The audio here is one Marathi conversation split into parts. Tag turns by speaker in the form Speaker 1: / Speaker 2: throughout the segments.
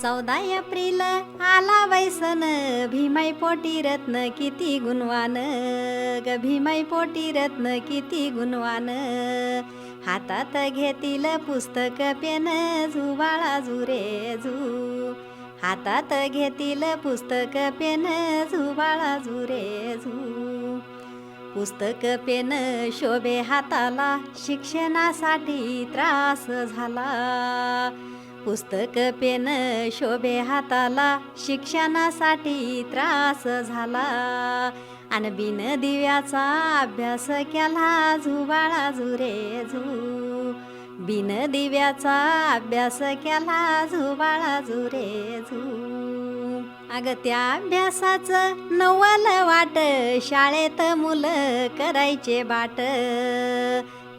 Speaker 1: चौदा एप्रिल आला वैसन भीमाई पोटी रत्न किती गुणवान. ग भीमाई पोटी रत्न किती गुणवान. हातात घेतील पुस्तक पेन झुवाळा झुरे झू हातात घेतील पुस्तक पेन झुवाळा झुरे झू पुस्तक पेन शोभे हाताला शिक्षणासाठी त्रास झाला. पुस्तक पेन शोभे हाताला शिक्षणासाठी त्रास झाला. आणि बिन दिव्याचा अभ्यास केला झुबाळा झुरे झू बिन दिव्याचा अभ्यास केला झुबाळा झुरे झू अगं त्या अभ्यासाचं नवल वाट शाळेत मुलं करायचे बाट.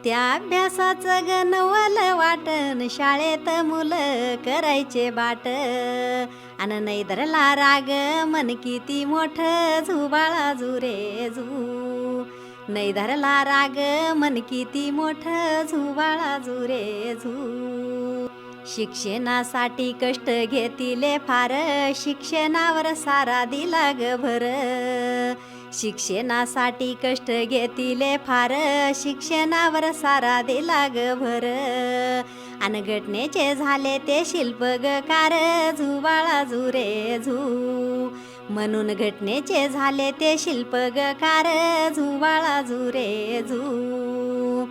Speaker 1: त्या अभ्यासाचं ग नवल वाट शाळेत मुलं करायचे बाट. अन नाही धरला राग मन किती मोठ झुबाळा झुरे झू नाही धरला राग मन किती मोठ झुबाळा झुरे झू शिक्षणासाठी कष्ट घेतिले फार शिक्षणावर सारा दिला ग भर शिक्षणासाठी कष्ट घेतिले फार शिक्षणावर सारा दिला ग भर आणि घटनेचे झाले ते शिल्प गकार झुवाळा झुरे झू. म्हणून घटनेचे झाले ते शिल्प गकार झुवाळा झुरे झू.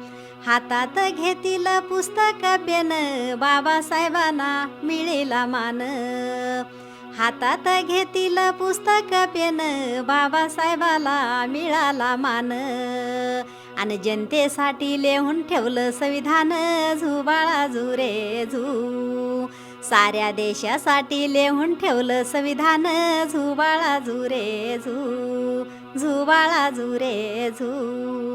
Speaker 1: हातात घेतील पुस्तक पेन बाबासाहेबांना मिळेला मान. हातात घेतील पुस्तक पेन बाबासाहेबाला मिळाला मान. आणि जनतेसाठी लिहून ठेवलं संविधान. झुबाळा झुरे झू साऱ्या देशासाठी लिहून ठेवलं संविधान. झुबाळा झुरे झू झुबाळा झुरे झू.